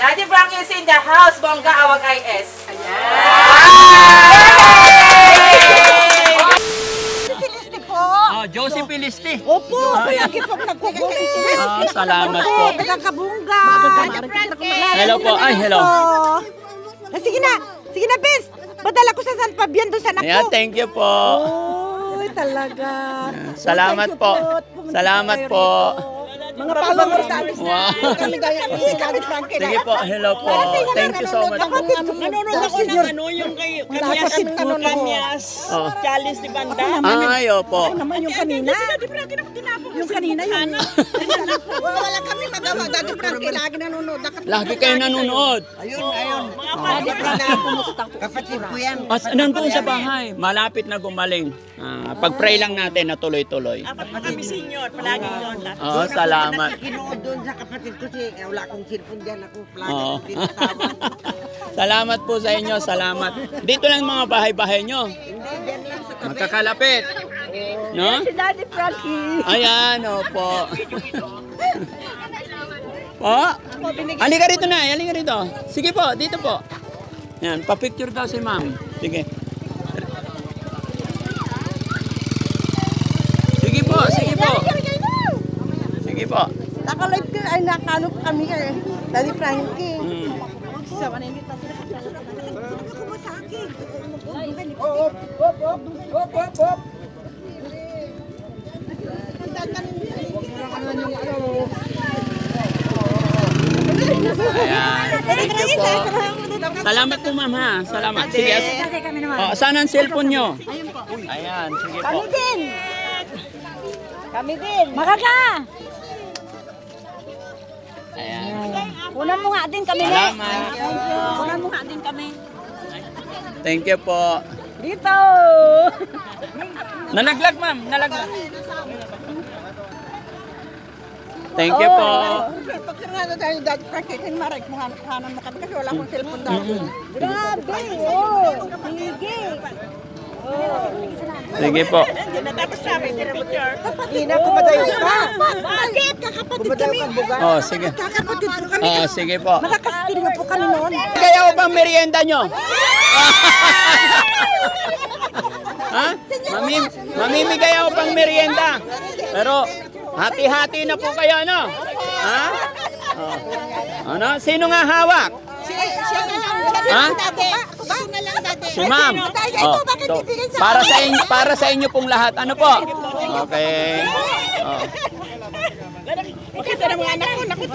Daddy Frank is in the house. Bongga awag IS. Oh, Josie Pilisti. Opo, lagi po nagkukulit. Ah, salamat po. Taga-kabungga. Hello po. Ay, hello. Ah, sige na. Sige na, Vince. Padala ko sa San Fabian doon sa anak Yeah, ko. thank you po. Uy, talaga. Salamat Thank you po. Pumunta Salamat kayo po. rito. Mga followers namin. Wow. Kami gaya Frankie. Sige po, hello po. Thank you so much po. Nanonood ako ng ano, yung kay Mga na Kanyas, Oh. Chalice di Banda. Ay, opo. naman yung kanina. Yung kanina yung... Wala kami magawa. Dati Frankie lagi nanonood. Lagi kayo nanonood. Kapatid ko yan. As, nandun sa bahay. Malapit na gumaling. Ah, pag-pray lang natin na tuloy-tuloy. Apat na kami senior, palaging yun. Oo, salamat. Kinuod doon sa kapatid ko si eh, wala akong cellphone diyan ako plaga Oo. oh. Salamat po sa inyo, salamat. Dito lang mga bahay-bahay nyo. Hindi diyan lang sa Magkakalapit. No? Si Daddy Frankie. Ayan, opo. po? Halika rito na, halika rito. Sige po, dito po. Yan, pa-picture daw si ma'am. Sige. Sige po, sige po. Sige po. Naka-live ka ay nakano pa kami eh. Daddy Frankie. Mm. Sa manimita sila. Ayan. Thank you po. Salamat po ma'am ha. Salamat. Sige. Oh, saan ang cellphone nyo? Ayan, sige po. Kami din. Kami din. Makaka. Ayan. Kunan mo nga din kami. Salamat. Kunan mo nga din kami. Thank you po. Dito. Nalaglag ma'am, nalaglag. Thank you po. Pagkirnado tayo dati Frankie, kay Marek, muhanan mo kami kasi wala akong cellphone dati. Grabe. Oh. Sige. Sige po. Na sabi, picture. Hindi na kumadayo ka. Bakit? Kakapatid kami. Oh, sige. Kakapatid ko kami. Oh, sige po. Nakakaspil po kami noon. Kaya ko pang merienda nyo? ha? Mamim mamimigay ako pang merienda. Pero hati-hati na po kayo, ano? Ha? Oh. Ano? Sino nga hawak? Siya na lang. Siya Ha? Na na dati. Si ma'am. Ito, bakit to. bibigyan sa para sa inyo, para sa inyo pong lahat. Ano po? Okay. Oh. Makita ng mga anak ko,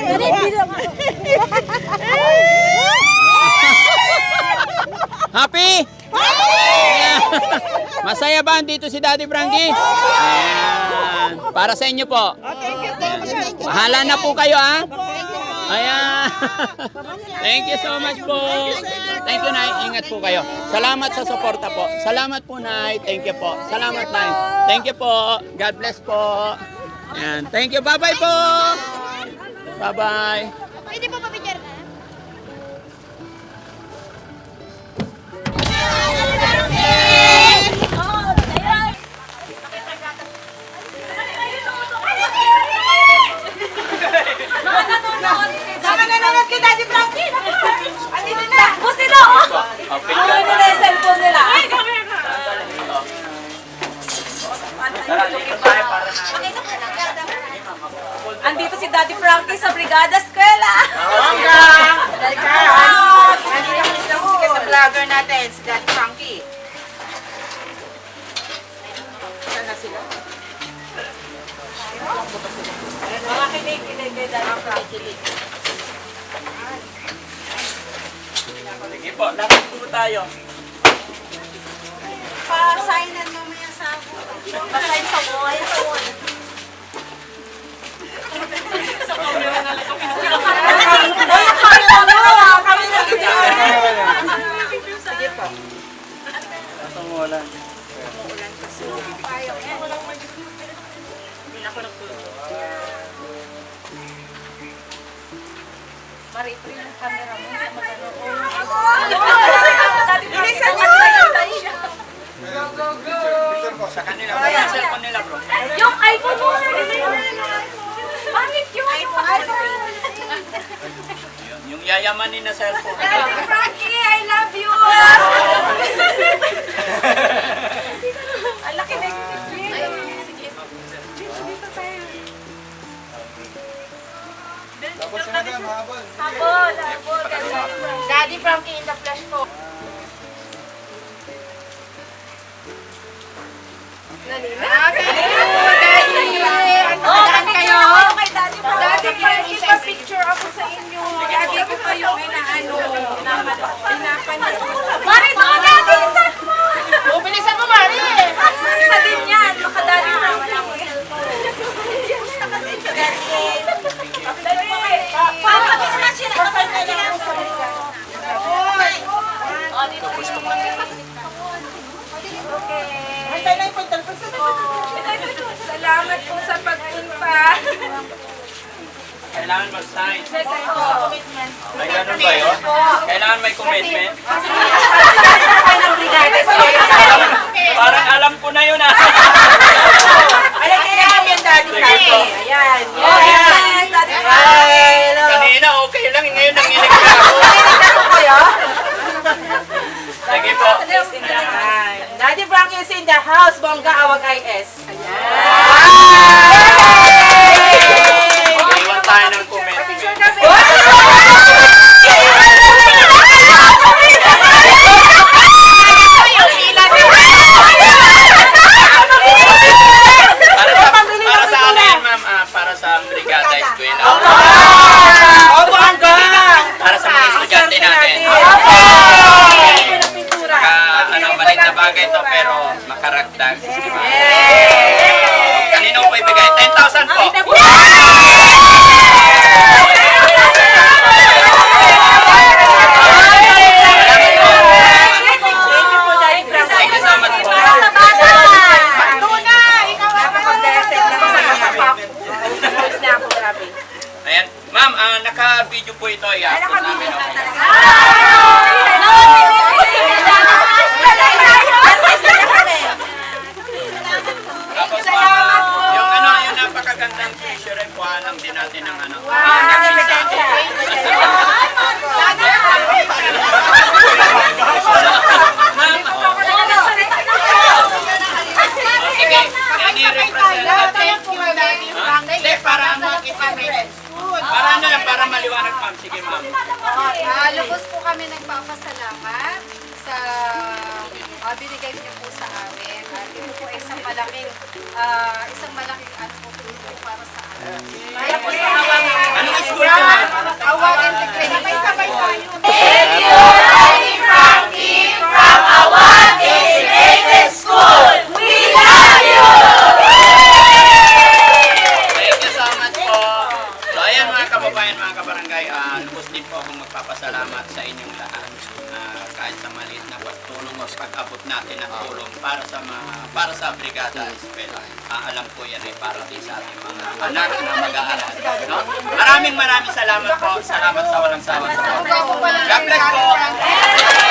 Happy? Masaya ba dito si Daddy Frankie? Ayan. Para sa inyo po. Bahala na po kayo ha. Ayan. Thank you so much po. Thank you, Nay. Ingat po kayo. Salamat sa suporta po. Salamat po, Nay. Thank you po. Salamat, Nay. Thank you po. God bless po. Ayan. Thank you. Bye-bye po. Bye-bye. Pwede po Frankie sa Brigada Eskwela. Bongga! Nandito kami sa sikat na vlogger natin, si Daddy Frankie. Saan na sila? Mga kinig-kinig kay Daddy Frankie. Sige po. Lapit po tayo. Pa-signan mamaya sa Pa-sign sa wall. Maripri yung camera mo. Sa kanila. Yung cellphone nila bro. Yung iPhone mo! Bakit yung iPhone? Yun, yung yayamanin na cellphone. Daddy Frankie, I love you! Habol, habol. Daddy Frankie in the flesh po. Daddy kayo? Kay Daddy Frankie. Daddy Frankie, pa-picture ako sa inyo. Daddy ko pa yung inaano. Pinapanit. Mari, doon natin! Isan mo! Oh, bilisan mo, Mari! Isa din yan. Baka Daddy Frankie. Papa, gusto na sila. Oh, dito gusto mo. Antay na yung puntal ko sa Salamat po sa pagpunta. Kailangan mag-sign. Ay, ganun ba yun? Kailangan may commitment? Parang alam ko na yun ah. Alam niya na yan, Daddy Frankie. Ayan. Yes, Daddy Frankie. Kanina okay lang, ngayon nanginig na ako. Sige po. Daddy Frankie is in the house. Bongga Awag IS. Iwan tayo ng commitment. Para sa, para sa ano yan, ma'am? Ah, para sa Brigada Eskwela. Oh, Bongga! Para sa mga estudyante natin. Pintura. Ka, ano, maliit na bagay to pero makaragdag. Kanino ko ibigay? 10,000 po. Thank you po, Daddy Frankie. Thank you so much po. Para sa bata. Napaka-blessed na ako sa kasapak. Ayos na ako, grabe. Ayan. Ma'am, ah, naka-video po ito. I-upload namin. Okay. Tapos, ah, yung ano, yung napakagandang t-shirt, eh, kuhanan din natin ng ano. Ha? Hindi, para makita may... Para ano lang, para maliwanag ma'am. Sige ma'am. Ah, lubos po kami nagpapasalamat sa uh, binigay niyo po sa amin. At ito po ay isang malaking, ah, isang malaking ano po tulong para sa amin. Kaya po sa Anong school ka ma'am? Awag Integrated. Sabay-sabay tayo. Thank you so much po. So ayan mga kababayan, mga kabarangay, ah, lubos din po akong magpapasalamat sa inyong lahat. Ah, kahit sa maliit na pagtulong o pag-abot natin ng tulong para sa mga para sa Brigada Eskwela. Ah, alam ko yan ay para din sa ating mga anak na mag-aaral. No? Maraming maraming salamat po. Salamat sa walang sawa sa God bless po.